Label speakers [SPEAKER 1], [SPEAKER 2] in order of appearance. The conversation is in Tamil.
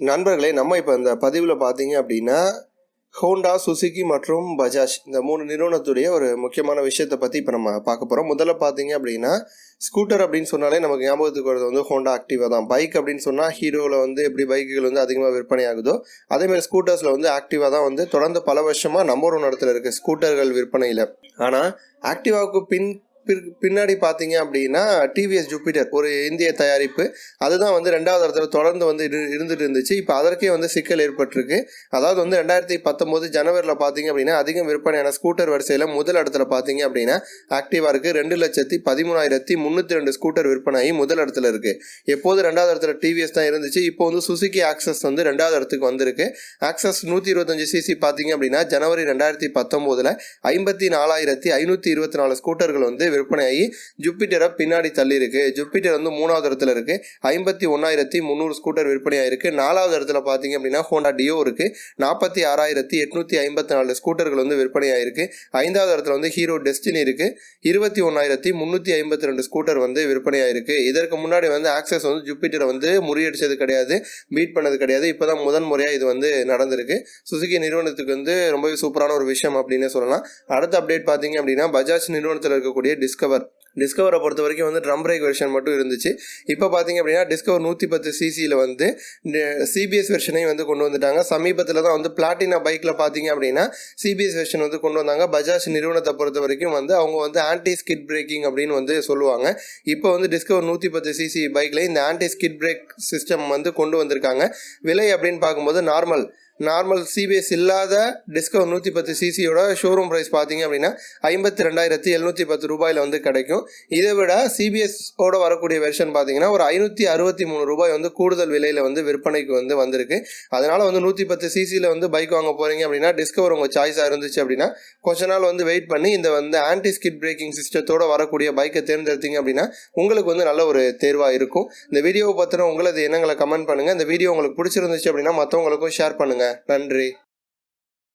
[SPEAKER 1] நண்பர்களே நம்ம இப்போ இந்த பதிவில் பார்த்தீங்க அப்படின்னா ஹோண்டா சுசுகி மற்றும் பஜாஜ் இந்த மூணு நிறுவனத்துடைய ஒரு முக்கியமான விஷயத்தை பற்றி இப்போ நம்ம பார்க்க போகிறோம் முதல்ல பார்த்தீங்க அப்படின்னா ஸ்கூட்டர் அப்படின்னு சொன்னாலே நமக்கு ஞாபகத்துக்கு வருது வந்து ஹோண்டா ஆக்டிவா தான். பைக் அப்படின்னு சொன்னால் ஹீரோவில் வந்து எப்படி பைக்குகள் வந்து அதிகமாக விற்பனை ஆகுதோ அதேமாதிரி ஸ்கூட்டர்ஸில் வந்து ஆக்டிவா தான் வந்து தொடர்ந்து பல வருஷமாக நம்பர் ஒன் இடத்துல இருக்குது ஸ்கூட்டர்கள் விற்பனையில். ஆனால் ஆக்டிவாவுக்கு பின் பின்னாடி பார்த்தீங்க அப்படின்னா டிவிஎஸ் ஜூபிட்டர் ஒரு இந்திய தயாரிப்பு. அதுதான் வந்து ரெண்டாவது இடத்துல தொடர்ந்து வந்து இரு இருந்துட்டு இருந்துச்சு. இப்போ அதற்கே வந்து சிக்கல் ஏற்பட்டிருக்கு. அதாவது வந்து ரெண்டாயிரத்தி பத்தொம்போது ஜனவரியில் பார்த்தீங்க அப்படின்னா அதிகம் விற்பனையான ஸ்கூட்டர் வரிசையில் முதல் இடத்துல பார்த்தீங்க அப்படின்னா ஆக்டிவா இருக்குது ரெண்டு லட்சத்தி பதிமூணாயிரத்தி முந்நூற்றி ரெண்டு ஸ்கூட்டர் விற்பனையாகி முதல் இடத்துல இருக்குது எப்போது ரெண்டாவது இடத்துல டிவிஎஸ் தான் இருந்துச்சு இப்போ வந்து சுசுகி ஆக்சஸ் வந்து ரெண்டாவது இடத்துக்கு வந்திருக்கு. ஆக்சஸ் நூற்றி இருபத்தஞ்சு சிசி பார்த்தீங்க அப்படின்னா ஜனவரி ரெண்டாயிரத்தி பத்தொம்போதில் ஐம்பத்தி நாலாயிரத்தி ஐநூற்றி இருபத்தி நாலு ஸ்கூட்டர்கள் வந்து விற்பனையாகி ஜூப்பிட்டரை பின்னாடி தள்ளி இருக்கு ஜூபிட்டர் வந்து மூணாவது இடத்துல இருக்கு. ஐம்பத்தி ஒன்னாயிரத்தி முந்நூறு ஸ்கூட்டர் விற்பனையாயிருக்கு. நாலாவது இடத்துல பார்த்தீங்க அப்படின்னா ஹோண்டா டியோ இருக்கு. நாற்பத்தி ஆறாயிரத்தி எட்நூத்தி ஐம்பத்தி நாலு ஸ்கூட்டர்கள் வந்து விற்பனையாயிருக்கு. ஐந்தாவது இடத்துல வந்து ஹீரோ டெஸ்டினி இருக்கு. இருபத்தி ஒன்னாயிரத்தி முந்நூற்றி ஐம்பத்தி ரெண்டு ஸ்கூட்டர் வந்து விற்பனையாயிருக்கு. இதற்கு முன்னாடி வந்து ஆக்சஸ் வந்து ஜூப்பிட்டரை வந்து முறியடிச்சது கிடையாது. பீட் பண்ணது கிடையாது. இப்போதான் முதன் முறையாக இது வந்து நடந்திருக்கு. சுசுகி நிறுவனத்துக்கு வந்து ரொம்பவே சூப்பரான ஒரு விஷயம் அப்படின்னு சொல்லலாம். அடுத்த அப்டேட் பார்த்தீங்க அப்படின்னா பஜாஜ் நிறுவனத்தில் இருக்கக்கூடிய டிஸ்கவர் டிஸ்கவரை பொறுத்த வரைக்கும் வந்து ட்ரம் பிரேக் வெர்ஷன் மட்டும் இருந்துச்சு. இப்போ பார்த்தீங்க அப்படின்னா டிஸ்கவர் நூற்றி பத்து சிசியில் வந்து சிபிஎஸ் வெர்ஷனையும் வந்து கொண்டு வந்துட்டாங்க. சமீபத்தில் தான் வந்து பிளாட்டினா பைக்கில் பார்த்தீங்க அப்படின்னா சிபிஎஸ் வெர்ஷன் வந்து கொண்டு வந்தாங்க. பஜாஜ் நிறுவனத்தை பொறுத்த வரைக்கும் வந்து அவங்க வந்து ஆன்டி ஸ்கிட் பிரேக்கிங் அப்படின்னு வந்து சொல்லுவாங்க. இப்போ வந்து டிஸ்கவர் நூற்றி பத்து சிசி பைக்கில் இந்த ஆன்டி ஸ்கிட் பிரேக் சிஸ்டம் வந்து கொண்டு வந்திருக்காங்க. விலை அப்படின்னு பார்க்கும்போது நார்மல் நார்மல் சிபிஎஸ் இல்லாத டிஸ்கவர் நூற்றி பத்து சிசியோட ஷோரூம் ப்ரைஸ் பார்த்தீங்க அப்படின்னா ஐம்பத்தி ரெண்டாயிரத்தி எழுநூற்றி பத்து ரூபாயில் வந்து கிடைக்கும். இதை விட சிபிஎஸ்ஓட வரக்கூடிய வெர்ஷன் பார்த்தீங்கன்னா ஒரு ஐநூற்றி அறுபத்தி மூணு ரூபாய் வந்து கூடுதல் விலையில் வந்து விற்பனைக்கு வந்து வந்திருக்கு. அதனால் வந்து நூற்றி பத்து சிசியில் வந்து பைக் வாங்க போகிறீங்க அப்படின்னா டிஸ்கவர் உங்கள் சாய்ஸாக இருந்துச்சு அப்படின்னா கொஞ்ச நாள் வந்து வெயிட் பண்ணி இந்த வந்து ஆன்டி ஸ்கிட் பிரேக்கிங் சிஸ்டத்தோட வரக்கூடிய பைக்கை தேர்ந்தெடுத்தீங்க அப்படின்னா உங்களுக்கு வந்து நல்ல ஒரு தேர்வாக இருக்கும். இந்த வீடியோவை பற்றின உங்களது எண்ணங்களை கமெண்ட் பண்ணுங்கள் இந்த வீடியோ உங்களுக்கு பிடிச்சிருந்துச்சு அப்படின்னா மற்றவங்களுக்கும் ஷேர் பண்ணுங்கள் நன்றி.